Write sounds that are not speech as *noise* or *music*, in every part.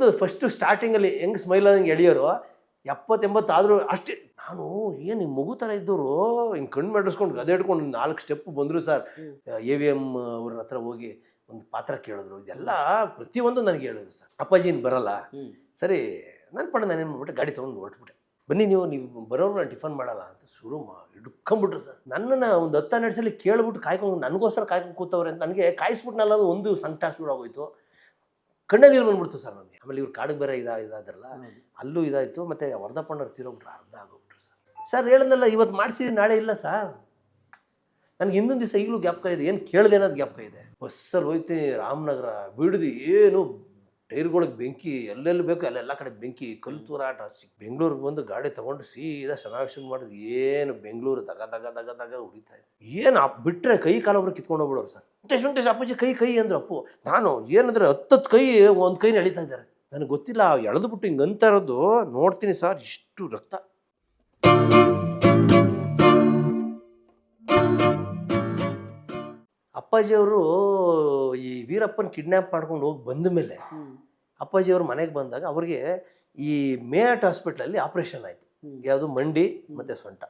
ಒಂದು ಫಸ್ಟು ಸ್ಟಾರ್ಟಿಂಗಲ್ಲಿ ಹೆಂಗೆ ಸ್ಮೈಲ್ ಆದಂಗೆ ಎಳೆಯೋರು ಎಪ್ಪತ್ತೆಂಬತ್ತಾದರೂ ಅಷ್ಟೇ ನಾನು ಏನು ನಿಮ್ಮ ಮಗು ಥರ ಇದ್ದವರು ಹಿಂಗೆ ಕಣ್ಣು ಮಾಡಿಸ್ಕೊಂಡು ಗದೆ ಹಿಡ್ಕೊಂಡು ನಾಲ್ಕು ಸ್ಟೆಪ್ ಬಂದರು ಸರ್. ಎ ವಿ ಎಂ ಅವ್ರ ಹತ್ರ ಹೋಗಿ ಒಂದು ಪಾತ್ರ ಕೇಳಿದ್ರು. ಇದೆಲ್ಲ ಪ್ರತಿಯೊಂದು ನನಗೆ ಹೇಳಿದ್ರು ಸರ್. ಅಪ್ಪಾಜಿ ಇನ್ನು ಬರಲ್ಲ. ಸರಿ ನನ್ನ ಪಡ ಏನು ಮಾಡ್ಬಿಟ್ಟೆ? ಗಾಡಿ ತೊಗೊಂಡು ಹೊರಟ್ಬಿಟ್ಟೆ. ಬನ್ನಿ ನೀವು ನೀವು ಬರೋರು ನಾನು ಟಿಫನ್ ಮಾಡಲ್ಲ ಅಂತ ಶುರು ಮಾ ಹಿಡ್ಕೊಂಬಿಟ್ರು ಸರ್. ನನ್ನನ್ನು ಒಂದು ಹತ್ತು ಹನ್ನೆರಡು ಸಲ ಕೇಳ್ಬಿಟ್ಟು ಕಾಯ್ಕೊಂಡು ನನಗೋಸ್ಕರ ಕಾಯ್ಕೊಂಡು ಕೂತವ್ರೆ ಅಂತ ನನಗೆ ಕಾಯಿಸ್ಬಿಟ್ನಲ್ಲ ಒಂದು ಸಂಕಟ ಶುರು ಆಗೋಯ್ತು. ಕಣ್ಣಲ್ಲಿ ನೀರು ಬಂದ್ಬಿಡ್ತು ಸರ್ ನನಗೆ ಆಮೇಲೆ ಇವ್ರು ಕಾಡಿಗೆ ಬೇರೆ ಇದಾ ಇದಾದ್ರಲ್ಲ ಅಲ್ಲೂ ಇದಾಯಿತು ಮತ್ತು ವರ್ಧಪ್ಪಣ್ಣವ್ರು ತಿರೋಗ್ಬಿಟ್ರೆ ಅರ್ಧ ಆಗೋಗ್ಬಿಟ್ರು ಸರ್. ಸರ್ ಹೇಳಿದ್ನಲ್ಲ ಇವತ್ತು ಮಾಡಿಸಿದ್ರೆ ನಾಳೆ ಇಲ್ಲ ಸರ್. ನನಗೆ ಹಿಂದಿನ ದಿವಸ ಈಗಲೂ ಜ್ಞಾಪಕ ಇದೆ ಏನು ಕೇಳಿದೆ ಅನ್ನೋದು ಜ್ಞಾಪಕ ಇದೆ. ಬಸ್ಸಲ್ಲಿ ಹೋಯ್ತೀನಿ ರಾಮನಗರ ಬಿಡ್ದು ಏನು ಟೈರ್ಗಳಿಗೆ ಬೆಂಕಿ ಎಲ್ಲೆಲ್ಲಿ ಬೇಕು ಅಲ್ಲೆಲ್ಲ ಕಡೆ ಬೆಂಕಿ ಕಲ್ಲು ತೂರಾಟ ಸಿಕ್ ಬೆಂಗಳೂರಿಗೆ ಬಂದು ಗಾಡಿ ತೊಗೊಂಡು ಸೀದಾ ಸಮಾವೇಶ ಮಾಡಿದ್ರು ಏನು ಬೆಂಗಳೂರು ದಗ ದಗ ದಗ ದಗ ಉಳಿತಾ ಇದೆ. ಏನು ಅಪ್ಪ ಬಿಟ್ಟರೆ ಕೈ ಕಾಲೊಬ್ರು ಕಿತ್ಕೊಂಡು ಹೋಗ್ಬಿಡೋರು ಸರ್. ವೆಂಕಟೇಶ್ ವೆಂಕಟೇಶ್ ಅಪ್ಪಾಜಿ ಕೈ ಕೈ ಅಂದ್ರೆ ಅಪ್ಪು. ನಾನು ಏನಂದ್ರೆ ಹತ್ತತ್ತು ಕೈ ಒಂದು ಕೈನ ಎಳಿತಾ ಇದ್ದಾರೆ. ನನಗೆ ಗೊತ್ತಿಲ್ಲ ಎಳೆದ್ಬಿಟ್ಟು ಹಿಂಗೆ ಅಂತ ಇರೋದು ನೋಡ್ತೀನಿ ಸರ್ ಇಷ್ಟು ರಕ್ತ. ಅಪ್ಪಾಜಿಯವರು ಈ ವೀರಪ್ಪನ ಕಿಡ್ನ್ಯಾಪ್ ಮಾಡ್ಕೊಂಡು ಹೋಗಿ ಬಂದ ಮೇಲೆ ಅಪ್ಪಾಜಿಯವರು ಮನೆಗೆ ಬಂದಾಗ ಅವ್ರಿಗೆ ಈ ಮೇಯಟ್ ಹಾಸ್ಪಿಟ್ಲಲ್ಲಿ ಆಪ್ರೇಷನ್ ಆಯಿತು. ಯಾವುದು ಮಂಡಿ ಮತ್ತು ಸೊಂಟ.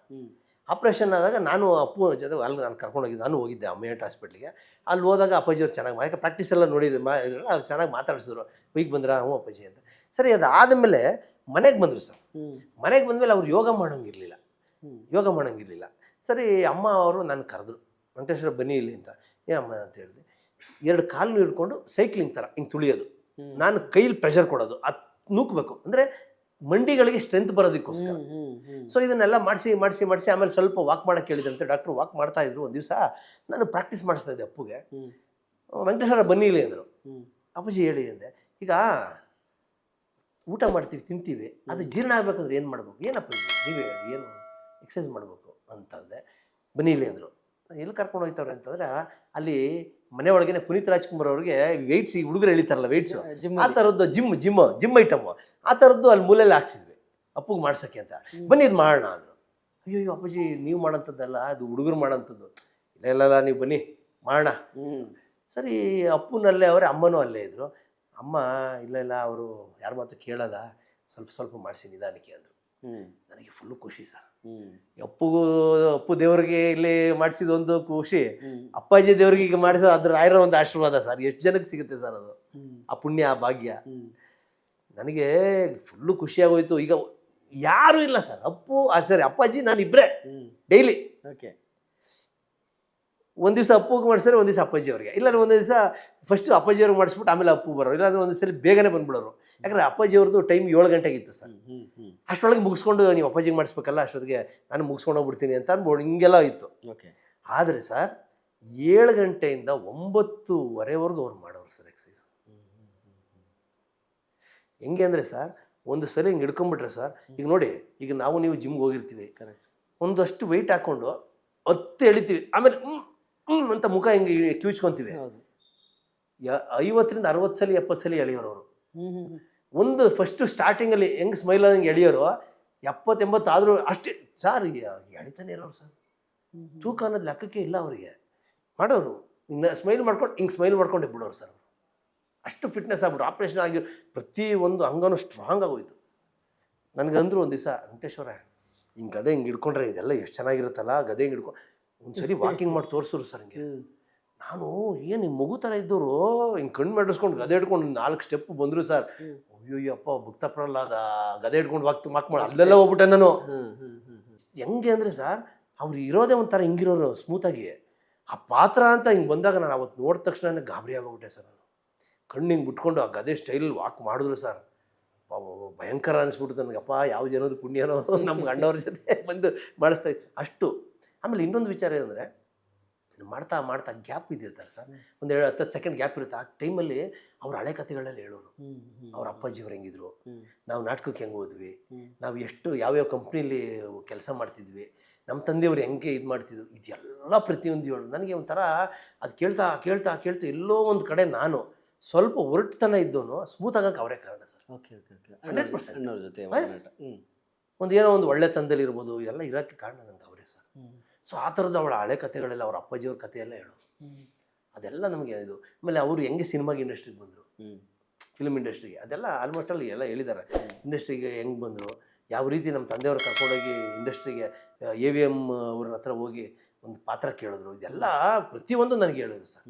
ಆಪ್ರೇಷನ್ ಆದಾಗ ನಾನು ಅಪ್ಪು ಜೊತೆ ಅಲ್ಲಿ ನಾನು ಕರ್ಕೊಂಡು ಹೋಗಿದ್ದೆ. ನಾನು ಹೋಗಿದ್ದೆ ಆ ಮೇಯಟ್ ಹಾಸ್ಪಿಟ್ಲಿಗೆ ಅಲ್ಲಿ ಹೋದಾಗ ಅಪ್ಪಾಜಿಯವ್ರು ಚೆನ್ನಾಗಿ ಯಾಕೆ ಪ್ರಾಕ್ಟೀಸ್ ಎಲ್ಲ ನೋಡಿದ್ರು ಮಾ ಅವ್ರು ಚೆನ್ನಾಗಿ ಮಾತಾಡಿಸಿದ್ರು. ಹೋಗಿ ಬಂದ್ರ ಹ್ಞೂ ಅಪ್ಪಾಜಿ ಅಂತ. ಸರಿ ಅದು ಆದಮೇಲೆ ಮನೆಗೆ ಬಂದರು ಸರ್. ಮನೆಗೆ ಬಂದಮೇಲೆ ಅವ್ರು ಯೋಗ ಮಾಡೋಂಗಿರಲಿಲ್ಲ. ಯೋಗ ಮಾಡೋಂಗಿರಲಿಲ್ಲ. ಸರಿ ಅಮ್ಮ ಅವರು ನಾನು ಕರೆದ್ರು. ವೆಂಕಟೇಶ್ವರ ಬನ್ನಿ ಇಲ್ಲಿ ಅಂತ. ಏನಮ್ಮ ಅಂತ ಹೇಳಿದೆ ಎರಡು ಕಾಲು ಹಿಡ್ಕೊಂಡು ಸೈಕ್ಲಿಂಗ್ ಥರ ಹಿಂಗೆ ತುಳಿಯೋದು. ನಾನು ಕೈಲಿ ಪ್ರೆಷರ್ ಕೊಡೋದು. ಅದು ನೂಕಬೇಕು. ಅಂದರೆ ಮಂಡಿಗಳಿಗೆ ಸ್ಟ್ರೆಂತ್ ಬರೋದಕ್ಕೋಸ್ಕರ. ಸೊ ಇದನ್ನೆಲ್ಲ ಮಾಡಿಸಿ ಮಾಡಿಸಿ ಮಾಡಿಸಿ ಆಮೇಲೆ ಸ್ವಲ್ಪ ವಾಕ್ ಮಾಡೋಕ್ಕೆ ಹೇಳಿದ್ರಂತೆ ಡಾಕ್ಟ್ರು ವಾಕ್ ಮಾಡ್ತಾ ಇದ್ರು ಒಂದು ದಿವಸ. ನಾನು ಪ್ರಾಕ್ಟೀಸ್ ಮಾಡಿಸ್ತಾ ಇದ್ದೆ ಅಪ್ಪುಗೆ. ವೆಂಕಟೇಶ್ವರ ಬನ್ನಿ ಇಲ್ಲಿ ಅಂದರು. ಅಪ್ಪಾಜಿ ಹೇಳಿ ಅಂದೆ ಈಗ ಊಟ ಮಾಡ್ತೀವಿ ತಿಂತೀವಿ. ಅದು ಜೀರ್ಣ ಆಗಬೇಕಂದ್ರೆ ಏನು ಮಾಡಬೇಕು? ಏನಪ್ಪ? ನೀವೇ ಹೇಳಿ ಏನು ಎಕ್ಸಸೈಸ್ ಮಾಡಬೇಕು? ಅಂತಂದೆ. ಬನ್ನಿ ಇಲ್ಲಿ ಅಂದರು. ಎಲ್ಲಿ ಕರ್ಕೊಂಡು ಹೋಗ್ತಾವ್ರೆ ಅಂತಂದ್ರೆ ಅಲ್ಲಿ ಮನೆ ಒಳಗೇನೆ ಪುನೀತ್ ರಾಜ್ಕುಮಾರ್ ಅವ್ರಿಗೆ ವೆಯ್ಟ್ಸ್ ಈ ಹುಡುಗರು ಎಳಿತಾರಲ್ಲ ವೆಯ್ಟ್ಸ್ ಜಿಮ್ ಆ ಥರದ್ದು ಜಿಮ್ ಜಿಮ್ ಜಿಮ್ ಐಟಮ್ ಆ ಥರದ್ದು ಅಲ್ಲಿ ಮೂಲೆಯಲ್ಲಿ ಹಾಕ್ಸಿದ್ವಿ. ಅಪ್ಪಗೆ ಮಾಡ್ಸೋಕ್ಕೆ ಅಂತ. ಬನ್ನಿ ಇದು ಮಾಡೋಣ ಅಂದರು. ಅಯ್ಯೋ ಅಯ್ಯೋ ಅಪ್ಪಾಜಿ ನೀವು ಮಾಡೋಂಥದ್ದಲ್ಲ ಅದು ಹುಡುಗರು ಮಾಡೋಂಥದ್ದು. ಇಲ್ಲ ಇಲ್ಲ ಇಲ್ಲ ನೀವು ಬನ್ನಿ ಮಾಡೋಣ ಸರಿ ಅಪ್ಪನಲ್ಲೇ ಅವರೇ ಅಮ್ಮನೂ ಅಲ್ಲೇ ಇದ್ದರು ಅಮ್ಮ ಇಲ್ಲ ಇಲ್ಲ ಅವರು ಯಾರ ಮಾತು ಕೇಳಲ್ಲ. ಸ್ವಲ್ಪ ಸ್ವಲ್ಪ ಮಾಡಿಸಿ ನಿಧಾನಕ್ಕೆ ಅಂದರು. ನನಗೆ ಫುಲ್ಲು ಖುಷಿ ಸರ್. ಅಪ್ಪಗೂ ಅಪ್ಪು ದೇವ್ರಿಗೆ ಇಲ್ಲಿ ಮಾಡಿಸಿದ ಒಂದು ಖುಷಿ. ಅಪ್ಪಾಜಿ ದೇವ್ರಿಗೆ ಈಗ ಮಾಡಿಸ ಅದ್ರ ಆಯ್ರೋ ಒಂದು ಆಶೀರ್ವಾದ ಸರ್. ಎಷ್ಟು ಜನಕ್ಕೆ ಸಿಗುತ್ತೆ ಸರ್ ಅದು? ಆ ಪುಣ್ಯ ಆ ಭಾಗ್ಯ. ನನಗೆ ಫುಲ್ಲು ಖುಷಿಯಾಗೋಯ್ತು ಈಗ ಯಾರು ಇಲ್ಲ ಸರ್. ಅಪ್ಪು ಆ ಸರಿ ಅಪ್ಪಾಜಿ ನಾನು ಇಬ್ಬರೇ ಡೈಲಿ. ಓಕೆ. ಒಂದು ದಿವಸ ಅಪ್ಪುಗೆ ಮಾಡಿಸಿದ್ರೆ ಒಂದು ದಿವಸ ಅಪ್ಪಾಜಿ ಅವರಿಗೆ ಇಲ್ಲ ಒಂದು ದಿವಸ ಫಸ್ಟ್ ಅಪ್ಪಾಜಿ ಅವ್ರಿಗೆ ಮಾಡಿಸ್ಬಿಟ್ಟು ಆಮೇಲೆ ಅಪ್ಪು ಬರೋರು. ಇಲ್ಲಾಂದ್ರೆ ಒಂದು ಸಲ ಬೇಗನೆ ಬಂದ್ಬಿಡೋರು. ಯಾಕಂದ್ರೆ ಅಪ್ಪಾಜಿ ಅವ್ರದ್ದು ಟೈಮ್ ಏಳು ಗಂಟೆಗಿತ್ತು ಸರ್. ಅಷ್ಟರೊಳಗೆ ಮುಗಿಸ್ಕೊಂಡು ನೀವು ಅಪ್ಪಾಜಿಗೆ ಮಾಡಿಸ್ಬೇಕಲ್ಲ ಅಷ್ಟೊತ್ತಿಗೆ ನಾನು ಮುಗಿಸ್ಕೊಂಡು ಹೋಗ್ಬಿಡ್ತೀನಿ ಅಂತ ಅನ್ಬೋದು ಹಿಂಗೆಲ್ಲ ಇತ್ತು. ಓಕೆ. ಆದರೆ ಸರ್ ಏಳು ಗಂಟೆಯಿಂದ ಒಂಬತ್ತುವರೆವರೆಗೂ ಅವ್ರು ಮಾಡೋರು ಸರ್ ಎಕ್ಸಸೈಸ್ ಹೆಂಗೆ ಅಂದರೆ ಸರ್ ಒಂದು ಸರಿ ಹಿಂಗೆ ಹಿಡ್ಕೊಂಬಿಟ್ರೆ ಸರ್ ಈಗ ನೋಡಿ ಈಗ ನಾವು ನೀವು ಜಿಮ್ಗೆ ಹೋಗಿರ್ತೀವಿ. ಕರೆಕ್ಟ್ ಒಂದಷ್ಟು ವೆಯ್ಟ್ ಹಾಕ್ಕೊಂಡು ಹತ್ತು ಎಳಿತೀವಿ. ಆಮೇಲೆ ಹ್ಞೂ ಅಂತ ಮುಖ ಹಿಂಗೆ ಕಿವಿಚ್ಕೊತೀವಿ. ಐವತ್ತರಿಂದ ಅರವತ್ತು ಸಲ ಎಪ್ಪತ್ತು ಸಲ ಎಳೆಯೋರು ಅವರು. ಒಂದು ಫಸ್ಟು ಸ್ಟಾರ್ಟಿಂಗಲ್ಲಿ ಹೆಂಗೆ ಸ್ಮೈಲ್ ಆದಂಗೆ ಎಳೆಯೋರು ಎಪ್ಪತ್ತೆಂಬತ್ತಾದರೂ ಅಷ್ಟೇ ಸರ್ ಎಳಿತಾನೆ ಇರೋರು ಸರ್. ತೂಕ ಅನ್ನೋದು ಲೆಕ್ಕಕ್ಕೆ ಇಲ್ಲ ಅವರಿಗೆ. ಮಾಡೋರು ಇನ್ನು ಸ್ಮೈಲ್ ಮಾಡ್ಕೊಂಡು ಹಿಂಗೆ ಸ್ಮೈಲ್ ಮಾಡ್ಕೊಂಡೆ ಬಿಡೋರು ಸರ್ ಅಷ್ಟು ಫಿಟ್ನೆಸ್ ಆಗ್ಬಿಟ್ಟು ಆಪ್ರೇಷನ್ ಆಗಿ ಪ್ರತಿ ಒಂದು ಅಂಗನೂ ಸ್ಟ್ರಾಂಗ್ ಆಗೋಯ್ತು. ನನಗಂದ್ರು ಒಂದು ದಿವಸ ವೆಂಕಟೇಶ್ವರ ಹಿಂಗೆ ಗದೆ ಹಿಂಗೆ ಹಿಡ್ಕೊಂಡ್ರೆ ಇದೆಲ್ಲ ಎಷ್ಟು ಚೆನ್ನಾಗಿರುತ್ತಲ್ಲ ಗದೆ *laughs* ಹಿಂಗೆ ಹಿಡ್ಕೊಂಡು ಒಂದ್ಸರಿ ವಾಕಿಂಗ್ ಮಾಡಿ ತೋರಿಸಿದ್ರು ಸರ್ ಹಿಂಗೆ. ನಾನು ಏನು ಮಗು ಥರ ಇದ್ದವರು ಹಿಂಗೆ ಕಣ್ಣು ಮಾಡಿಸ್ಕೊಂಡು ಗದೆ ಹಿಡ್ಕೊಂಡು ನಾಲ್ಕು ಸ್ಟೆಪ್ ಬಂದರು ಸರ್. ಅಯ್ಯೋ ಅಪ್ಪ ಭಕ್ತ ಪ್ರಹ್ಲಾದ ಗದೆ ಹಿಡ್ಕೊಂಡು ವಾಕ್ ವಾಕ್ ಮಾಡಿ ಅಲ್ಲೆಲ್ಲ ಹೋಗ್ಬಿಟ್ಟೆ ನಾನು. ಹೆಂಗೆ ಅಂದರೆ ಸರ್ ಅವ್ರು ಇರೋದೇ ಒಂಥರ ಹಿಂಗಿರೋರು ಸ್ಮೂತಾಗಿ ಆ ಪಾತ್ರ ಅಂತ ಹಿಂಗೆ ಬಂದಾಗ ನಾನು ಅವತ್ತು ನೋಡಿದ ತಕ್ಷಣ ಗಾಬರಿ ಆಗೋಗ್ಬಿಟ್ಟೆ ಸರ್ ನಾನು. ಕಣ್ಣು ಹಿಂಗೆ ಬಿಟ್ಕೊಂಡು ಆ ಗದೆ ಸ್ಟೈಲ್ ವಾಕ್ ಮಾಡಿದ್ರು ಸರ್. ಭಯಂಕರ ಅನಿಸ್ಬಿಟ್ಟು ನನಗಪ್ಪ ಯಾವ ಜನದ ಪುಣ್ಯನೋ? *laughs* ನಮ್ಮ ಅಣ್ಣವ್ರ ಜೊತೆ ಬಂದು ಮಾಡಿಸ್ತಾ ಅಷ್ಟು. ಆಮೇಲೆ ಇನ್ನೊಂದು ವಿಚಾರ ಏನಂದರೆ ಮಾಡ್ತಾ ಮಾಡ್ತಾ ಗ್ಯಾಪ್ ಇದ್ದಿರ್ತಾರೆ ಸರ್. ಒಂದು ಎರಡು ಹತ್ತು ಸೆಕೆಂಡ್ ಗ್ಯಾಪ್ ಇರುತ್ತೆ. ಆ ಟೈಮಲ್ಲಿ ಅವ್ರ ಹಳೆ ಕಥೆಗಳಲ್ಲಿ ಹೇಳೋರು. ಅವ್ರ ಅಪ್ಪಾಜಿಯವ್ರು ಹೆಂಗಿದ್ರು? ನಾವು ನಾಟಕಕ್ಕೆ ಹೆಂಗೆ ಹೋದ್ವಿ? ನಾವು ಎಷ್ಟು ಯಾವ್ಯಾವ ಕಂಪ್ನಿಲಿ ಕೆಲಸ ಮಾಡ್ತಿದ್ವಿ? ನಮ್ಮ ತಂದೆಯವ್ರು ಹೆಂಗೆ ಇದು ಮಾಡ್ತಿದ್ರು? ಇದೆಲ್ಲ ಪ್ರತಿಯೊಂದು ಹೇಳು ನನಗೆ ಒಂಥರ ಅದು ಕೇಳ್ತಾ ಕೇಳ್ತಾ ಕೇಳ್ತಾ ಎಲ್ಲೋ ಒಂದು ಕಡೆ ನಾನು ಸ್ವಲ್ಪ ಒರಟುತನ ಇದ್ದವನು ಸ್ಮೂತ್ ಆಗಕ್ಕೆ ಅವರೇ ಕಾರಣ ಸರ್. Okay okay okay. 100%. ಅಣ್ಣವ್ರ ಜೊತೆ ಒಂದು ಏನೋ ಒಂದು ಒಳ್ಳೆ ತಂದಲ್ಲಿ ಇರ್ಬೋದು ಎಲ್ಲ ಇರೋಕ್ಕೆ ಕಾರಣ ನನಗೆ ಅವರೇ ಸರ್. ಸೊ ಆ ಥರದ ಅವಳ ಹಳೆ ಕಥೆಗಳೆಲ್ಲ ಅವ್ರ ಅಪ್ಪಾಜಿಯವ್ರ ಕಥೆ ಎಲ್ಲ ಹೇಳೋದು ಅದೆಲ್ಲ ನಮಗೆ ಇದು. ಆಮೇಲೆ ಅವರು ಹೆಂಗೆ ಸಿನಿಮಾಗೆ ಇಂಡಸ್ಟ್ರಿಗೆ ಬಂದರು. ಫಿಲ್ಮ್ ಇಂಡಸ್ಟ್ರಿಗೆ. ಅದೆಲ್ಲ ಆಲ್ಮೋಸ್ಟ್ ಅಲ್ಲಿ ಎಲ್ಲ ಹೇಳಿದ್ದಾರೆ. ಇಂಡಸ್ಟ್ರಿಗೆ ಹೆಂಗೆ ಬಂದರು? ಯಾವ ರೀತಿ ನಮ್ಮ ತಂದೆಯವ್ರು ಕರ್ಕೊಂಡೋಗಿ ಇಂಡಸ್ಟ್ರಿಗೆ ಎ ವಿ ಎಂ ಅವ್ರ ಹತ್ರ ಹೋಗಿ ಒಂದು ಪಾತ್ರ ಕೇಳಿದ್ರು. ಇದೆಲ್ಲ ಪ್ರತಿಯೊಂದು ನನಗೆ ಹೇಳಿದ್ರು ಸರ್.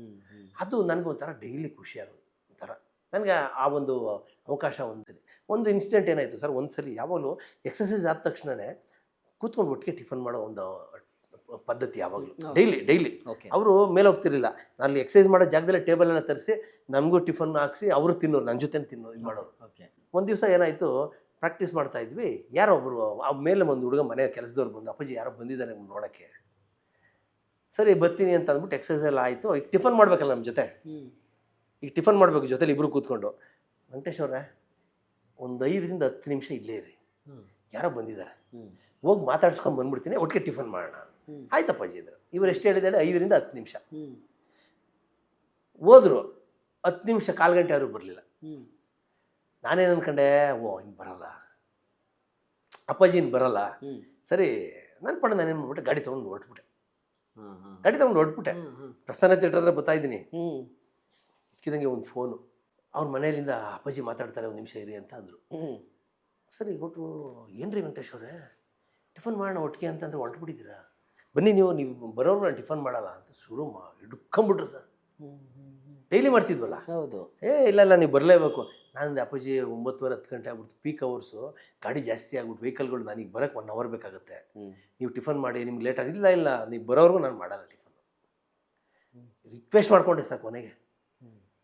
ಅದು ನನಗೆ ಒಂಥರ ಡೈಲಿ ಖುಷಿ ಆಗೋದು. ಒಂಥರ. ನನಗೆ ಆ ಒಂದು ಅವಕಾಶ ಒಂದ್ಸಲಿ ಒಂದು ಇನ್ಸಿಡೆಂಟ್ ಏನಾಯಿತು ಸರ್? ಒಂದು ಸಲ ಯಾವಾಗಲೂ ಎಕ್ಸಸೈಸ್ ಆದ ತಕ್ಷಣವೇ ಕೂತ್ಕೊಂಡು ಒಟ್ಟಿಗೆ ಟಿಫನ್ ಮಾಡೋ ಒಂದು ಪದ್ಧತಿ ಯಾವಾಗಲೂ. ಡೈಲಿ ಡೈಲಿ ಓಕೆ ಅವರು ಮೇಲೆ ಹೋಗ್ತಿರ್ಲಿಲ್ಲ. ಅಲ್ಲಿ ಎಕ್ಸಸೈಸ್ ಮಾಡೋ ಜಾಗದಲ್ಲೇ ಟೇಬಲ್ ಎಲ್ಲ ತರಿಸಿ ನಮಗೂ ಟಿಫನ್ ಹಾಕಿಸಿ ಅವರು ತಿನ್ನೋರು ನನ್ನ ಜೊತೆ ತಿನ್ನೋ ಇದು ಮಾಡೋರು. ಓಕೆ ಒಂದು ದಿವಸ ಏನಾಯಿತು ಪ್ರಾಕ್ಟೀಸ್ ಮಾಡ್ತಾ ಇದ್ವಿ. ಯಾರೋ ಒಬ್ಬರು ಆ ಮೇಲೆ ಒಂದು ಹುಡುಗ ಮನೆ ಕೆಲಸದವ್ರು ಬಂದು ಅಪ್ಪಾಜಿ ಯಾರೋ ಬಂದಿದ್ದಾರೆ ನಿಮ್ಗೆ ನೋಡೋಕ್ಕೆ. ಸರಿ ಬರ್ತೀನಿ ಅಂತ ಅಂದ್ಬಿಟ್ಟು ಎಕ್ಸಸೈಸ್ ಎಲ್ಲ ಆಯಿತು. ಈಗ ಟಿಫನ್ ಮಾಡಬೇಕಲ್ಲ ನಮ್ಮ ಜೊತೆ? ಈಗ ಟಿಫನ್ ಮಾಡಬೇಕು ಜೊತೆಲಿ ಇಬ್ಬರು ಕೂತ್ಕೊಂಡು. ವೆಂಕಟೇಶ್ ಅವ್ರೆ ಒಂದು ಐದರಿಂದ ಹತ್ತು ನಿಮಿಷ ಇಲ್ಲೇ ಇರಿ. ಯಾರೋ ಬಂದಿದ್ದಾರೆ. ಹೋಗಿ ಮಾತಾಡ್ಸ್ಕೊಂಡು ಬಂದ್ಬಿಡ್ತೀನಿ ಒಟ್ಟಿಗೆ ಟಿಫನ್ ಮಾಡೋಣ. ಆಯ್ತಪ್ಪಾಜಿ ಇದ್ರು ಇವ್ರು ಎಷ್ಟು ಹೇಳಿದ್ದಾರೆ? ಐದರಿಂದ ಹತ್ತು ನಿಮಿಷ. ಹೋದ್ರು ಹತ್ತು ನಿಮಿಷ ಕಾಲು ಗಂಟೆ ಯಾರು ಬರಲಿಲ್ಲ. ನಾನೇನು ಅನ್ಕೊಂಡೆ ಓ ಇನ್ನು ಬರಲ್ಲ. ಅಪ್ಪಾಜಿ ಇನ್ನು ಬರಲ್ಲ. ಸರಿ ನನ್ನ ಪಡ ನಾನೇನು ಮಾಡ್ಬಿಟ್ಟೆ? ಗಾಡಿ ತೊಗೊಂಡು ಹೊರಟ್ಬಿಟ್ಟೆ. ಗಾಡಿ ತೊಗೊಂಡು ಹೊರಟ್ಬಿಟ್ಟೆ. ಪ್ರಸನ್ನ ಹತ್ರ ಬರ್ತಾ ಇದ್ದೀನಿ. ಇಕ್ಕಿದಂಗೆ ಒಂದು ಫೋನು ಅವ್ರ ಮನೆಯಲ್ಲಿಂದ ಅಪ್ಪಾಜಿ ಮಾತಾಡ್ತಾರೆ ಒಂದು ನಿಮಿಷ ಇರಿ ಅಂತ ಅಂದರು. ಸರಿ ಕೊಟ್ಟು ಏನು ರೀ ವೆಂಕಟೇಶ್ ಅವರೇ? ಟಿಫನ್ ಮಾಡೋಣ ಒಟ್ಟಿಗೆ ಅಂತಂದ್ರೆ ಹೊಂಟ್ಬಿಟ್ಟಿದ್ದೀರಾ ಬನ್ನಿ ನೀವು ನೀವು ಬರೋರು ನಾನು ಟಿಫನ್ ಮಾಡಲ್ಲ ಅಂತ ಶುರು ಮಾ ಹಿಡ್ಕೊಂಬಿಟ್ರು ಸರ್. ಡೈಲಿ ಮಾಡ್ತಿದ್ವಲ್ಲ? ಹೌದು. ಏ ಇಲ್ಲ ಇಲ್ಲ ನೀವು ಬರಲೇಬೇಕು. ನಾನು ಅಪ್ಪಾಜಿ ಒಂಬತ್ತುವರೆ ಹತ್ತು ಗಂಟೆ ಆಗ್ಬಿಡ್ತು ಪೀಕ್ ಅವರ್ಸು ಗಾಡಿ ಜಾಸ್ತಿ ಆಗ್ಬಿಟ್ಟು ವೆಹಿಕಲ್ಗಳು ನನಗೆ ಬರೋಕ್ಕೆ ಒನ್ ಅವರ್ ಬೇಕಾಗುತ್ತೆ. ನೀವು ಟಿಫನ್ ಮಾಡಿ ನಿಮ್ಗೆ ಲೇಟ್ ಆಗಿಲ್ಲ ಇಲ್ಲ ನೀವು ಬರೋವರೆಗೂ ನಾನು ಮಾಡಲ್ಲ ಟಿಫನ್. ರಿಕ್ವೆಸ್ಟ್ ಮಾಡಿಕೊಂಡೆ ಸರ್ ಕೊನೆಗೆ.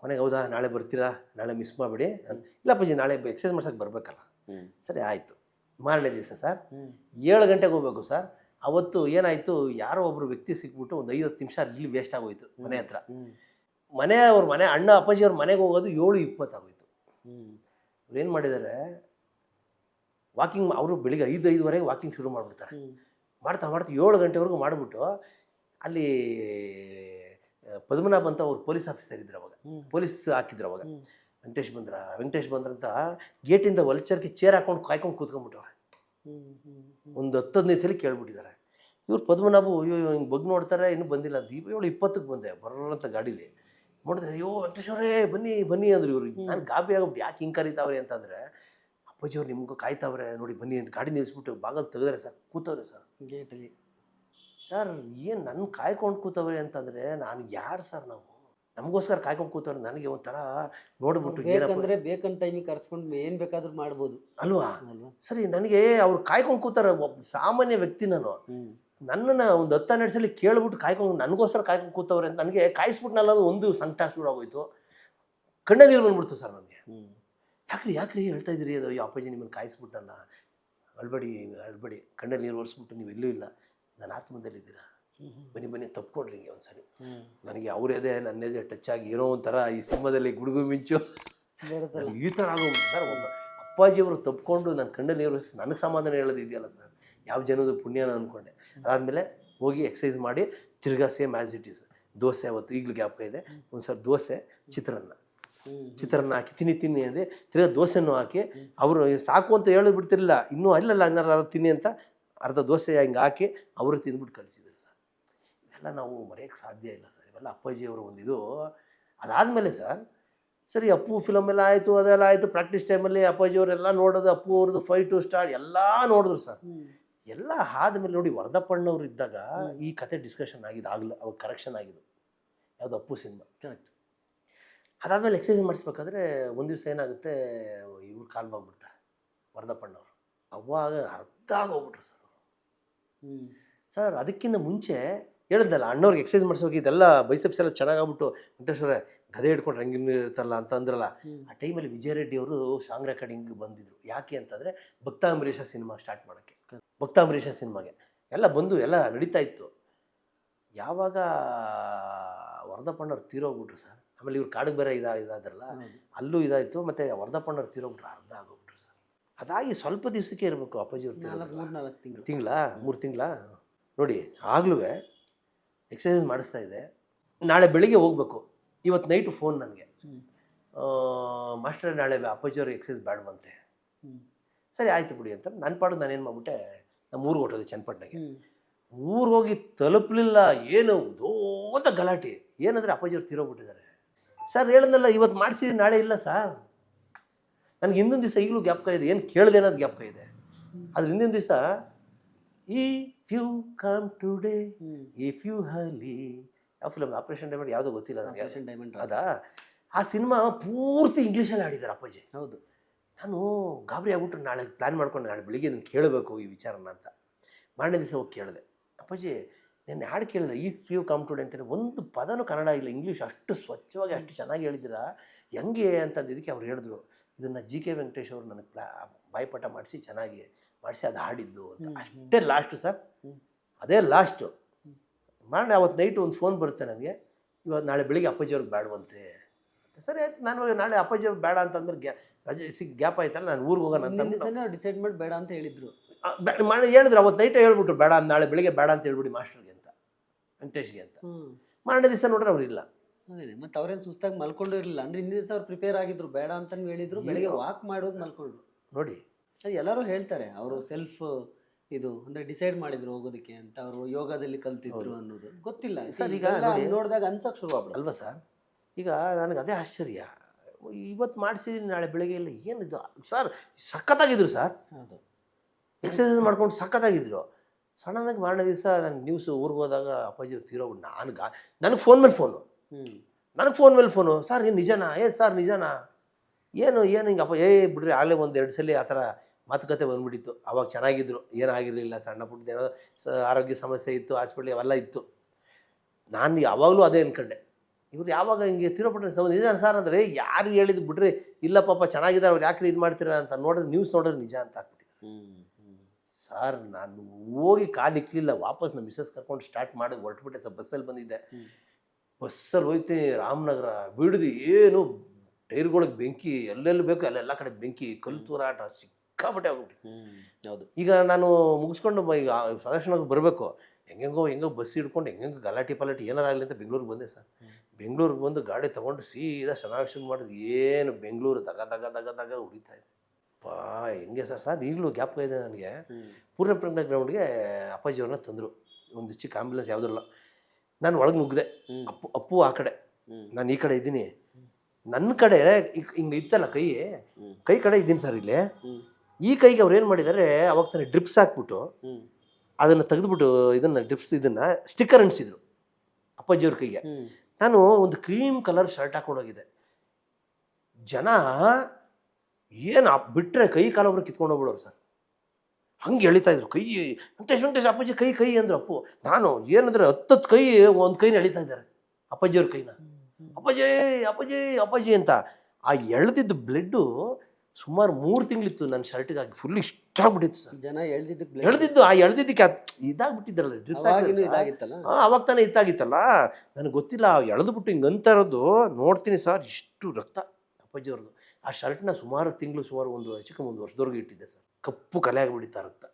ಕೊನೆಗೆ ಹೌದಾ ನಾಳೆ ಬರ್ತೀರಾ ನಾಳೆ ಮಿಸ್ ಮಾಡಿಬಿಡಿ ಅಂತ. ಇಲ್ಲ ಅಪ್ಪಾಜಿ ನಾಳೆ ಎಕ್ಸಸೈಸ್ ಮಾಡ್ಸಕ್ಕೆ ಬರಬೇಕಲ್ಲ. ಸರಿ ಆಯಿತು. ಮಾರನೇ ದಿವಸ ಸರ್. ಏಳು ಗಂಟೆಗೆ ಹೋಗ್ಬೇಕು ಸರ್. ಅವತ್ತು ಏನಾಯಿತು ಯಾರೋ ಒಬ್ಬರು ವ್ಯಕ್ತಿ ಸಿಕ್ಬಿಟ್ಟು ಒಂದು ಐದು ಹತ್ತು ನಿಮಿಷ ಅಲ್ಲಿ ವೇಸ್ಟ್ ಆಗೋಯ್ತು ಮನೆ ಹತ್ರ. ಮನೆ ಅವ್ರ ಮನೆ ಅಣ್ಣ ಅಪ್ಪಾಜಿ ಅವ್ರ ಮನೆಗೆ ಹೋಗೋದು ಏಳು ಇಪ್ಪತ್ತಾಗೋಯ್ತು ಅವ್ರು ಏನು ಮಾಡಿದ್ದಾರೆ ವಾಕಿಂಗ್ ಅವರು ಬೆಳಿಗ್ಗೆ ಐದು ಐದುವರೆಗೆ ವಾಕಿಂಗ್ ಶುರು ಮಾಡಿಬಿಡ್ತಾರೆ. ಮಾಡ್ತಾ ಮಾಡ್ತಾ ಏಳು ಗಂಟೆವರೆಗೂ ಮಾಡಿಬಿಟ್ಟು ಅಲ್ಲಿ ಪದ್ಮನಾಭ್ ಅಂತ ಅವ್ರು ಪೊಲೀಸ್ ಆಫೀಸರ್ ಇದ್ರು ಅವಾಗ. ಪೊಲೀಸ್ ಹಾಕಿದ್ರು ಅವಾಗ. ವೆಂಕಟೇಶ್ ಬಂದ್ರ ವೆಂಕಟೇಶ್ ಬಂದ್ರಂತ ಗೇಟಿಂದ ವಲ್ಚರ್ಗೆ ಚೇರ್ ಹಾಕೊಂಡು ಕಾಯ್ಕೊಂಡು ಕೂತ್ಕೊಂಡ್ಬಿಟ್ಟವ್ರೆ. ಒಂದು ಹತ್ತು ಹದಿನೈದು ಸಲ ಕೇಳ್ಬಿಟ್ಟಿದ್ದಾರೆ. ಇವ್ರು ಪದ್ಮನಾಭು ಅಯ್ಯೋ ಹಿಂಗೆ ಬಗ್ ನೋಡ್ತಾರೆ ಇನ್ನೂ ಬಂದಿಲ್ಲ. ದೀಪ ಏಳು ಇಪ್ಪತ್ತಕ್ಕೆ ಬಂದೆ ಬರೋಲ್ಲಂತ ಗಾಡೀಲಿ. ನೋಡಿದ್ರೆ ಅಯ್ಯೋ ವೆಂಕಟೇಶ್ವರೇ ಬನ್ನಿ ಬನ್ನಿ ಅಂದ್ರು ಇವ್ರು. ನಾನು ಗಾಬಿ ಆಗ್ಬಿಟ್ಟು ಯಾಕೆ ಹಿಂಗೆ ಕರೀತಾವ್ರೆ ಅಂತಂದರೆ ಅಪ್ಪಾಜಿ ಅವ್ರು ನಿಮ್ಗೂ ಕಾಯ್ತಾವ್ರೆ ನೋಡಿ ಬನ್ನಿ ಅಂತ ಗಾಡಿ ನಿಲ್ಲಿಸ್ಬಿಟ್ಟು ಬಾಗಲ್ ತೆಗೆದ್ರೆ ಸರ್ ಕೂತವ್ರೆ ಸರ್. ಗೇಟಲ್ಲಿ ಸರ್ ಏನು ನನ್ನ ಕಾಯ್ಕೊಂಡು ಕೂತವ್ರೆ ಅಂತಂದರೆ ನಾನು ಯಾರು ಸರ್ ನಾವು? ನಮಗೋಸ್ಕರ ಕಾಯ್ಕೊಂಡು ಕೂತವ್ರೆ ನನಗೆ ಒಂಥರ ನೋಡ್ಬಿಟ್ಟು ಏನಪ್ಪ ಬೇಕನ್ ಬೇಕಂತ ಟೈಮಿಗೆ ಕರ್ಸ್ಕೊಂಡು ಏನು ಬೇಕಾದ್ರೂ ಮಾಡ್ಬೋದು. ಅಲ್ವಾ? ಸರಿ ನನಗೆ ಅವ್ರು ಕಾಯ್ಕೊಂಡು ಕೂತಾರೆ ಒಬ್ಬ ಸಾಮಾನ್ಯ ವ್ಯಕ್ತಿ ನಾನು. ನನ್ನನ್ನು ಒಂದು ಹತ್ತು ಹನ್ನೆರಡು ಸಲ ಕೇಳ್ಬಿಟ್ಟು ಕಾಯ್ಕೊಂಡು ನನಗೋಸ್ಕರ ಕಾಯ್ಕೊಂಡು ಕೂತವ್ರೆ ಅಂತ ನನಗೆ ಕಾಯಿಸ್ಬಿಟ್ನಲ್ಲ ಅದು ಒಂದು ಸಂಕಟ ಶುರು ಆಗೋಯ್ತು ಕಣ್ಣ ನೀರು ಬಂದ್ಬಿಡ್ತು ಸರ್ ನನಗೆ. ಯಾಕ್ರಿ ಯಾಕ್ರಿ ಹೇಳ್ತಾ ಇದ್ದೀರಿ? ಅದು ಈ ಅಪ್ಪಾಜಿ ನಿಮ್ಮನ್ನು ಕಾಯಿಸ್ಬಿಟ್ನಲ್ಲ. ಅಳ್ಬೇಡಿ ಅಳ್ಬೇಡಿ. ಕಣ್ಣಲ್ಲಿ ನೀರು ಒರೆಸ್ಬಿಟ್ಟು ನೀವು ಎಲ್ಲೂ ಇಲ್ಲ. ನಾನು ಆತ್ಮದಲ್ಲಿದ್ದೀರಾ? ಬನ್ನಿ ಬನ್ನಿ ತಪ್ಕೊಡ್ರಿ ಹಿಂಗೆ ಒಂದ್ಸರಿ. ನನಗೆ ಅವರೇದೆ ನನ್ನೇದೆ ಟಚ್ ಆಗಿ ಏನೋ ಒಂಥರ ಈ ಸಿನಿಮಾದಲ್ಲಿ ಗುಡುಗು ಮಿಂಚು. ಈ ಥರ ಆಗೋಗ್ಬಿಟ್ಟು ಸರ್ ಒಬ್ಬ ಅಪ್ಪಾಜಿಯವರು ತಪ್ಪಿಕೊಂಡು ನನ್ನ ಕಣ್ಣಲ್ಲಿ ನೀರು ನನಗೆ ಸಮಾಧಾನ ಹೇಳೋದು ಇದೆಯಲ್ಲ ಸರ್? ಯಾವ ಜನದ ಪುಣ್ಯನ ಅಂದ್ಕೊಂಡೆ ಅದಾದಮೇಲೆ ಹೋಗಿ ಎಕ್ಸಸೈಸ್ ಮಾಡಿ ತಿರ್ಗಾ same as it is dosa ಅವತ್ತು ಈಗಲೂ ಗ್ಯಾಪ್ ಇದೆ. ಒಂದು ಸರ್ ದೋಸೆ, ಚಿತ್ರಾನ್ನ. ಚಿತ್ರಾನ್ನ ಹಾಕಿ, ತಿನ್ನಿ ತಿನ್ನಿ ಅಂದೆ. ತಿರ್ಗಾ ದೋಸೆನೂ ಹಾಕಿ, ಅವರು ಸಾಕು ಅಂತ ಹೇಳಿ ಬಿಡ್ತಿರಲಿಲ್ಲ. ಇನ್ನೂ ಅಲ್ಲಲ್ಲ ಅನ್ನೋ ತಿನ್ನಿ ಅಂತ ಅರ್ಧ ದೋಸೆ ಹಿಂಗೆ ಹಾಕಿ ಅವರು ತಿಂದ್ಬಿಟ್ಟು ಕಳಿಸಿದ್ರು ಸರ್. ಇದೆಲ್ಲ ನಾವು ಮರೆಯೋಕ್ಕೆ ಸಾಧ್ಯ ಇಲ್ಲ ಸರ್. ಇವೆಲ್ಲ ಅಪ್ಪಾಜಿಯವರು ಒಂದಿದು. ಅದಾದಮೇಲೆ ಸರ್ ಸರಿ ಅಪ್ಪು ಫಿಲಮ್ ಎಲ್ಲ ಆಯಿತು ಅದೆಲ್ಲ ಆಯಿತು ಪ್ರಾಕ್ಟೀಸ್ ಟೈಮಲ್ಲಿ ಅಪ್ಪಾಜಿಯವರೆಲ್ಲ ನೋಡೋದು ಅಪ್ಪು ಅವ್ರದ್ದು ಫೈಟು ಸ್ಟಾರ್ ಎಲ್ಲ ನೋಡಿದ್ರು ಸರ್ ಎಲ್ಲ ಆದಮೇಲೆ ನೋಡಿ ವರದಪ್ಪಣ್ಣವ್ರು ಇದ್ದಾಗ ಈ ಕತೆ ಡಿಸ್ಕಷನ್ ಆಗಿದೆ ಆಗಲ್ಲ ಅವಾಗ ಕರೆಕ್ಷನ್ ಆಗಿದ್ದು. ಯಾವುದು ಅಪ್ಪು ಸಿನಿಮಾ ಕರೆಕ್ಟ್ ಅದಾದಮೇಲೆ ಎಕ್ಸಸೈಸ್ ಮಾಡಿಸ್ಬೇಕಾದ್ರೆ ಒಂದು ದಿವಸ ಏನಾಗುತ್ತೆ ಇವ್ರು ಕಾಲ್ ಬಾಗ್ಬಿಡ್ತಾರೆ ವರದಪ್ಪಣ್ಣವ್ರು ಅವಾಗ ಅರ್ಧ ಆಗೋಗ್ಬಿಟ್ರು ಸರ್. ಸರ್ ಅದಕ್ಕಿಂತ ಮುಂಚೆ ಹೇಳಿದ್ನಲ್ಲ ಅಣ್ಣವ್ರಿಗೆ ಎಕ್ಸೈಸ್ ಮಾಡಿಸೋಕೆ ಇದೆಲ್ಲ ಬೈಸೆಪ್ಸ್ ಎಲ್ಲ ಚೆನ್ನಾಗಾಗ್ಬಿಟ್ಟು ವೆಂಕಟೇಶ್ವರ ಗದೆ ಹಿಡ್ಕೊಂಡು ರಂಗಿನ ಇರ್ತಲ್ಲ ಅಂತ ಅಂದ್ರಲ್ಲ ಆ ಟೈಮಲ್ಲಿ ವಿಜಯ ರೆಡ್ಡಿ ಅವರು ಸಾಂಗ್ ರೆಕಾರ್ಡಿಂಗ್ ಬಂದಿದ್ರು. ಯಾಕೆ ಅಂತಂದರೆ ಭಕ್ತಾಂಬರೀಷ ಸಿನಿಮಾ ಸ್ಟಾರ್ಟ್ ಮಾಡೋಕ್ಕೆ. ಭಕ್ತಾಂಬರೀಷ ಸಿನಿಮಾಗೆ. ಎಲ್ಲ ಬಂದು ಎಲ್ಲ ನಡೀತಾ ಇತ್ತು. ಯಾವಾಗ ವರದಪ್ಪಣ್ಣವ್ರು ತೀರೋಗ್ಬಿಟ್ರು ಸರ್ ಆಮೇಲೆ ಇವ್ರು ಕಾಡಿಗೆ ಬೇರೆ ಇದಾ ಇದಾದ್ರಲ್ಲ. ಅಲ್ಲೂ ಇದಾಯಿತು ಮತ್ತು ವರದಪ್ಪಣ್ಣವ್ರು ತೀರೋಗ್ಬಿಟ್ರು ಅರ್ಧ ಆಗೋಗ್ಬಿಟ್ರು ಸರ್. ಅದಾಗಿ ಸ್ವಲ್ಪ ದಿವಸಕ್ಕೆ ಇರಬೇಕು ಅಪ್ಪಾಜಿ ಅವ್ರು ತಿಂಗಳ. ಮೂರು ತಿಂಗಳ? ನೋಡಿ ಆಗ್ಲೂ ಎಕ್ಸಸೈಸ್ ಮಾಡಿಸ್ತಾ ಇದೆ. ನಾಳೆ ಬೆಳಿಗ್ಗೆ ಹೋಗಬೇಕು. ಇವತ್ತು ನೈಟು ಫೋನ್ ನನಗೆ. ಮಾಸ್ಟರ್ ನಾಳೆ ಅಪ್ಪಾಜಿಯವ್ರಿಗೆ ಎಕ್ಸಸೈಸ್ ಬೇಡವಂತೆ. ಸರಿ ಆಯ್ತು ಬಿಡಿ ಅಂತ. ನನ್ನ ಪಾಡು ನಾನೇನು ಮಾಡಿಬಿಟ್ಟೆ ನಮ್ಮ ಊರಿಗೆ ಹೊಟ್ಟೋದೆ ಚನ್ನಪಟ್ಟಣಗೆ ಊರು ಊರಿಗೆ ಹೋಗಿ ತಲುಪಲಿಲ್ಲ ಏನು ದೊಡ್ಡ ಗಲಾಟೆ. ಏನಂದರೆ ಅಪ್ಪಾಜಿಯವ್ರು ತೀರೋಗ್ಬಿಟ್ಟಿದ್ದಾರೆ ಸರ್ ಹೇಳಿದ್ನಲ್ಲ ಇವತ್ತು ಮಾಡಿಸಿ ನಾಳೆ ಇಲ್ಲ ಸರ್. ನನಗೆ ಹಿಂದಿನ ದಿವಸ ಈಗಲೂ ಜ್ಞಾಪಕ ಇದೆ. ಏನು ಕೇಳಿದೆ ಅನ್ನೋದು ಜ್ಞಾಪಕ ಇದೆ. ಅದ್ರ ಹಿಂದಿನ ದಿವಸ if you come today if you ಹಲಿ ಯಾವ ಫಿಲಮ್ ಆಪರೇಷನ್ ಡೈಮಂಡ್ ಯಾವುದೋ ಗೊತ್ತಿಲ್ಲ ನನಗೆ. ಆಪರೇಷನ್ ಡೈಮಂಡ್ ಅದಾ ಆ ಸಿನಿಮಾ ಪೂರ್ತಿ ಇಂಗ್ಲೀಷಲ್ಲಿ ಆಡಿದ್ದಾರೆ ಅಪ್ಪಾಜಿ. ಹೌದು. ನಾನು ಗಾಬರಿ ಆಗ್ಬಿಟ್ಟು ನಾಳೆ ಪ್ಲ್ಯಾನ್ ಮಾಡ್ಕೊಂಡು ನಾಳೆ ಬೆಳಿಗ್ಗೆ ನಾನು ಕೇಳಬೇಕು ಈ ವಿಚಾರನ ಅಂತ. ಮಾರನೇ ದಿವಸ ಹೋಗಿ ಕೇಳಿದೆ. ಅಪ್ಪಾಜಿ ನಾನು ಹಾಡು ಕೇಳಿದೆ ಇಫ್ ಯು ಕಮ್ ಟುಡೇ ಅಂತೇಳಿ. ಒಂದು ಪದನೂ ಕನ್ನಡ ಇಲ್ಲ ಇಂಗ್ಲೀಷ್ ಅಷ್ಟು ಸ್ವಚ್ಛವಾಗಿ ಅಷ್ಟು ಚೆನ್ನಾಗಿ ಹೇಳಿದ್ದೀರಾ? ಹೆಂಗೆ ಅಂತಂದಿದ್ದಕ್ಕೆ ಅವ್ರು ಹೇಳಿದ್ರು. ಇದನ್ನು ಜಿ ಕೆ ವೆಂಕಟೇಶ್ ಅವರು ನನಗೆ ಪ್ಲಾ ಬಾಯ್ಪಾಠ ಮಾಡಿಸಿ ಚೆನ್ನಾಗಿ ಮಾಡಿಸಿ ಅದು ಹಾಡಿದ್ದು ಅಂತ. ಅಷ್ಟೇ ಲಾಸ್ಟು ಸರ್. ಅದೇ ಲಾಸ್ಟು ಮಾಡಿ ಅವತ್ತು ನೈಟ್ ಒಂದು ಫೋನ್ ಬರುತ್ತೆ ನನಗೆ. ಇವತ್ತು ನಾಳೆ ಬೆಳಿಗ್ಗೆ ಅಪ್ಪಾಜಿ ಅವ್ರಿಗೆ ಬೇಡವಂತೆ ಅಂತ ಸರಿ ಆಯ್ತು ನಾನು ನಾಳೆ ಅಪ್ಪಾಜಿ ಅವ್ರು ಬೇಡ ಅಂತಂದ್ರೆ ಗ್ಯಾ ರಜೆ ಸಿಗ್ ಗ್ಯಾಪ್ ಆಯ್ತಲ್ಲ ನಾನು ಊರಿಗೆ ಹೋಗೋಣ ಅಂತ ಡಿಸೈಡ್ ಮಾಡಿ ಬೇಡ ಅಂತ ಹೇಳಿದ್ರು. ಮಾಡಿ ಹೇಳಿದ್ರು ಅವತ್ತು ನೈಟೇ ಹೇಳ್ಬಿಟ್ರು ಬೇಡ ನಾಳೆ ಬೆಳಿಗ್ಗೆ ಬೇಡ ಅಂತ ಹೇಳ್ಬಿಡಿ ಮಾಸ್ಟರ್ಗೆ ಅಂತ ವೆಂಕಟೇಶ್ಗೆ ಅಂತ. ಮಾರನೇ ದಿವಸ ನೋಡ್ರೆ ಅವ್ರು ಇಲ್ಲ. ಮತ್ತೆ ಅವ್ರೇನು ಸುಸ್ತಾಗಿ ಮಲ್ಕೊಂಡು ಇರಲಿಲ್ಲ ಅಂದ್ರೆ ಹಿಂದಿನ ದಿವಸ ಅವ್ರು ಪ್ರಿಪೇರ್ ಆಗಿದ್ರು ಬೇಡ ಅಂತ ಹೇಳಿದ್ರು ಬೆಳಿಗ್ಗೆ ವಾಕ್ ಮಾಡೋದು ಮಲ್ಕೊಂಡ್ರು. ನೋಡಿ ಅದು ಎಲ್ಲರೂ ಹೇಳ್ತಾರೆ ಅವರು ಸೆಲ್ಫ್ ಇದು ಅಂದ್ರೆ ಡಿಸೈಡ್ ಮಾಡಿದ್ರು ಹೋಗೋದಕ್ಕೆ ಅಂತ ಅವರು ಯೋಗದಲ್ಲಿ ಕಲ್ತಿದ್ರು ಅನ್ನೋದು. ಗೊತ್ತಿಲ್ಲ. ಸರ್, ಈಗ ನೋಡಿದಾಗ ಅನ್ಸಕ್ ಶುರು ಆಗ್ಬಿಡ ಅಲ್ವಾ ಸರ್? ಈಗ ನನಗೆ ಅದೇ ಆಶ್ಚರ್ಯ. ಇವತ್ತು ಮಾಡಿಸಿದೀನಿ ನಾಳೆ ಬೆಳಗ್ಗೆ ಇಲ್ಲ ಏನಿದು? ಸರ್ ಸಖತ್ತಾಗಿದ್ರು ಸರ್. ಹೌದು. ಎಕ್ಸಸೈಸ್ ಮಾಡ್ಕೊಂಡು ಸಖತ್ತಾಗಿದ್ರು. ಸಡನ್ನಾಗಿ ಮಾರನೇ ದಿವಸ ನಾನು ನ್ಯೂಸ್ ಊರಿಗೆ ಹೋದಾಗ ಅಪ್ಪಾಜಿ ತೀರೋಗ್ಬಿಟ್ಟು ನಾನು ಗಾ ನನಗೆ ಫೋನ್ ಮೇಲೆ ಫೋನು ನನಗೆ ಫೋನ್ ಮೇಲೆ ಫೋನು ಸರ್ ಏನು ನಿಜನಾ? ಏ ಸರ್ ನಿಜನಾ? ಏನು ಏನು ಹಿಂಗೆ ಅಪ್ಪ ಏ ಬಿಡ್ರಿ ಆಗಲೇ ಒಂದು ಎರಡು ಸಲ ಆ ಥರ ಮಾತುಕತೆ ಬಂದ್ಬಿಟ್ಟಿತ್ತು. ಅವಾಗ ಚೆನ್ನಾಗಿದ್ರು. ಏನಾಗಿರಲಿಲ್ಲ ಸಣ್ಣ ಪುಟ್ಟದೇನೋ ಸ ಆರೋಗ್ಯ ಸಮಸ್ಯೆ ಇತ್ತು ಹಾಸ್ಪಿಟ್ಲ್ ಅವೆಲ್ಲ ಇತ್ತು. ನಾನು ಯಾವಾಗಲೂ ಅದೇ ಅನ್ಕಂಡೆ. ಇವ್ರು ಯಾವಾಗ ಹಿಂಗೆ ತೀರೋಪಟ್ಟರೆ ಸೌ ನಿಜ ಸರ್ ಅಂದರೆ ಯಾರು ಹೇಳಿದ್ದು ಬಿಡ್ರಿ ಇಲ್ಲ ಪಾಪ ಚೆನ್ನಾಗಿದ್ದಾರೆ ಅವ್ರು ಯಾಕ್ರಿ ಇದು ಮಾಡ್ತೀರಾ ಅಂತ ನೋಡಿದ್ರೆ ನ್ಯೂಸ್ ನೋಡಿದ್ರೆ ನಿಜ ಅಂತ ಹಾಕ್ಬಿಟ್ಟಿದ್ರು ಸರ್ ನಾನು ಹೋಗಿ ಕಾಲು ಇಕ್ಕಲಿಲ್ಲ ವಾಪಸ್ ನಮ್ಮ ಮಿಸ್ಸಸ್ ಕರ್ಕೊಂಡು ಸ್ಟಾರ್ಟ್ ಮಾಡಿ ಹೊರಟ್ಬಿಟ್ಟೆ ಸರ್ ಬಸ್ಸಲ್ಲಿ ಬಂದಿದ್ದೆ. ಬಸ್ಸಲ್ಲಿ ಹೋಯ್ತೀನಿ ರಾಮನಗರ ಬಿಡ್ದು ಏನು ಟೈರ್ಗಳಿಗೆ ಬೆಂಕಿ ಎಲ್ಲೆಲ್ಲಿ ಬೇಕು ಅಲ್ಲೆಲ್ಲ ಕಡೆ ಬೆಂಕಿ ಕಲ್ಲು ತೂರಾಟ ಸಿಕ್ಕಾಪಟ್ಟೆ ಆಗ್ಬಿಟ್ಟು ಹೌದು. ಈಗ ನಾನು ಮುಗಿಸ್ಕೊಂಡು ಈಗ ಸದಾಶಿವನಗರ ಬರಬೇಕು. ಹೆಂಗೆಂಗೋ ಹೆಂಗೋ ಬಸ್ ಹಿಡ್ಕೊಂಡು ಹೆಂಗೆಂಗೋ ಗಲಾಟೆ ಪಲಾಟಿ ಏನಾರಾಗಲಿ ಅಂತ ಬೆಂಗಳೂರಿಗೆ ಬಂದೆ ಸರ್. ಬೆಂಗಳೂರಿಗೆ ಬಂದು ಗಾಡಿ ತೊಗೊಂಡು ಸೀದಾ ಸಮಾವೇಶ ಮಾಡಿದ್ರು ಏನು ಬೆಂಗಳೂರು ದಗ ದಗ ದಗ ದಗ ಉರಿತಾ ಇದೆ. ಪಾ ಹೆಂಗೆ ಸರ್? ಸರ್ ಈಗಲೂ ಗ್ಯಾಪ್ ಇದೆ ನನಗೆ. ಪೂರ್ಣ ಪ್ರೇಮನ ಗ್ರೌಂಡ್ಗೆ ಅಪ್ಪಾಜಿ ಅವ್ರನ್ನ ತಂದರು. ಒಂದು ಚಿಕ್ಕ ಆಂಬ್ಯುಲೆನ್ಸ್ ಯಾವುದಿಲ್ಲ ನಾನು ಒಳಗೆ ನುಗ್ಗಿದೆ ಅಪ್ಪು ಅಪ್ಪು ಆ ಕಡೆ. ನಾನು ಈ ಕಡೆ ಇದ್ದೀನಿ. ನನ್ನ ಕಡೆ ಹಿಂಗ ಇತ್ತಲ್ಲ ಕೈ ಕೈ ಕಡೆ ಇದ್ದೀನಿ ಸರ್ ಇಲ್ಲಿ. ಈ ಕೈಗೆ ಅವ್ರು ಏನು ಮಾಡಿದ್ದಾರೆ ಅವಾಗ ತಾನೆ ಡ್ರಿಪ್ಸ್ ಹಾಕ್ಬಿಟ್ಟು ಅದನ್ನು ತೆಗೆದುಬಿಟ್ಟು ಇದನ್ನು ಡ್ರಿಪ್ಸ್ ಇದನ್ನು ಸ್ಟಿಕ್ಕರ್ ಅಂಟಿಸಿದ್ರು ಅಪ್ಪಾಜಿಯವ್ರ ಕೈಗೆ. ನಾನು ಒಂದು ಕ್ರೀಮ್ ಕಲರ್ ಶರ್ಟ್ ಹಾಕೊಂಡೋಗಿದ್ದೆ ಜನ ಏನು ಬಿಟ್ಟರೆ ಕೈ ಕಾಲೊಬ್ರು ಕಿತ್ಕೊಂಡು ಹೋಗ್ಬಿಡೋರು ಸರ್. ಹಂಗೆ ಎಳಿತಾ ಇದ್ರು. ಕೈ ವೆಂಕಟೇಶ್ ವೆಂಕಟೇಶ್ ಅಪ್ಪಾಜಿ ಕೈ ಕೈ ಅಂದ್ರು ಅಪ್ಪು. ನಾನು ಏನಂದ್ರೆ ಹತ್ತತ್ತು ಕೈ ಒಂದು ಕೈನ ಎಳಿತಾ ಇದ್ದಾರೆ ಅಪ್ಪಾಜಿಯವ್ರ ಕೈನ. ಅಪ್ಪಾಜಿ ಅಪ್ಪಾಜಿ ಅಪ್ಪಾಜಿ ಅಂತ. ಆ ಎಳ್ದಿದ್ದ ಬ್ಲಡ್ಡು ಸುಮಾರು ಮೂರು ತಿಂಗಳಿತ್ತು ನನ್ನ ಶರ್ಟಿಗೆ ಆಗಿ ಫುಲ್ ಇಷ್ಟ ಆಗ್ಬಿಟ್ಟಿತ್ತು ಸರ್ ಜನ ಎಳ್ದಿದ್ದು ಎಳ್ದಿದ್ದು ಆ ಎಳ್ದಿದ್ದಕ್ಕೆ ಇದಾಗ್ಬಿಟ್ಟಿದ್ರಲ್ಲ ಇದಾಗ್ಬಿಟ್ಟಿದ್ದಾರಲ್ಲ ಡ್ರಿಪ್ಸ್ ಅವಾಗ ತಾನೇ ಇತ್ತಾಗಿತ್ತಲ್ಲ. ನನಗೆ ಗೊತ್ತಿಲ್ಲ ಎಳೆದ್ಬಿಟ್ಟು ಹಿಂಗೆ ಅಂತ ಇರೋದು ನೋಡ್ತೀನಿ ಸರ್ ಇಷ್ಟು ರಕ್ತ ಅಪ್ಪಾಜಿಯವ್ರದ್ದು ಆ ಶರ್ಟ್ನ ಸುಮಾರು ತಿಂಗಳು ಸುಮಾರು ಒಂದು ಹೆಚ್ಚು ಒಂದು ವರ್ಷದವರೆಗೂ ಇಟ್ಟಿದ್ದೆ ಸರ್ ಕಪ್ಪು ಕಲೆ ಆಗಿಬಿಟ್ಟಿತ್ತು ರಕ್ತ.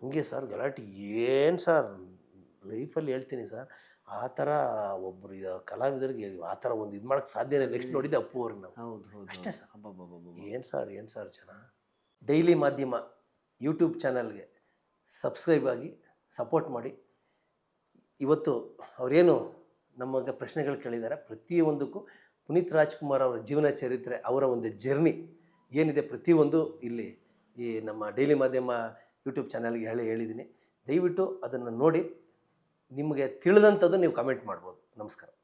ಹಂಗೆ ಸರ್ ಗಲಾಟೆ ಏನು ಸರ್ ಲೈಫಲ್ಲಿ ಹೇಳ್ತೀನಿ ಸರ್ ಆ ಥರ ಒಬ್ಬರು ಕಲಾವಿದರಿಗೆ ಆ ಥರ ಒಂದು ಇದು ಮಾಡೋಕ್ಕೆ ಸಾಧ್ಯನೇ ನೆಕ್ಸ್ಟ್ ನೋಡಿದ್ದೆ ಅಪ್ಪು ಅವ್ರಿಗೆ ನಾವು. ಹೌದು ಹೌದು ಅಷ್ಟೇ ಸರ್. ಏನು ಸರ್ ಏನು ಸರ್ ಜನ? ಡೈಲಿ ಮಾಧ್ಯಮ ಯೂಟ್ಯೂಬ್ ಚಾನಲ್ಗೆ ಸಬ್ಸ್ಕ್ರೈಬ್ ಆಗಿ ಸಪೋರ್ಟ್ ಮಾಡಿ. ಇವತ್ತು ಅವರೇನು ನಮಗೆ ಪ್ರಶ್ನೆಗಳು ಕೇಳಿದ್ದಾರೆ. ಪ್ರತಿಯೊಂದಕ್ಕೂ ಪುನೀತ್ ರಾಜ್ಕುಮಾರ್ ಅವರ ಜೀವನ ಚರಿತ್ರೆ ಅವರ ಒಂದು ಜರ್ನಿ ಏನಿದೆ ಪ್ರತಿಯೊಂದು ಇಲ್ಲಿ ಈ ನಮ್ಮ ಡೈಲಿ ಮಾಧ್ಯಮ ಯೂಟ್ಯೂಬ್ ಚಾನಲ್ಗೆ ಹೇಳಿ ಹೇಳಿದ್ದೀನಿ. ದಯವಿಟ್ಟು ಅದನ್ನು ನೋಡಿ. ನಿಮಗೆ ತಿಳಿದಂಥದ್ದು ನೀವು ಕಮೆಂಟ್ ಮಾಡ್ಬೋದು. ನಮಸ್ಕಾರ.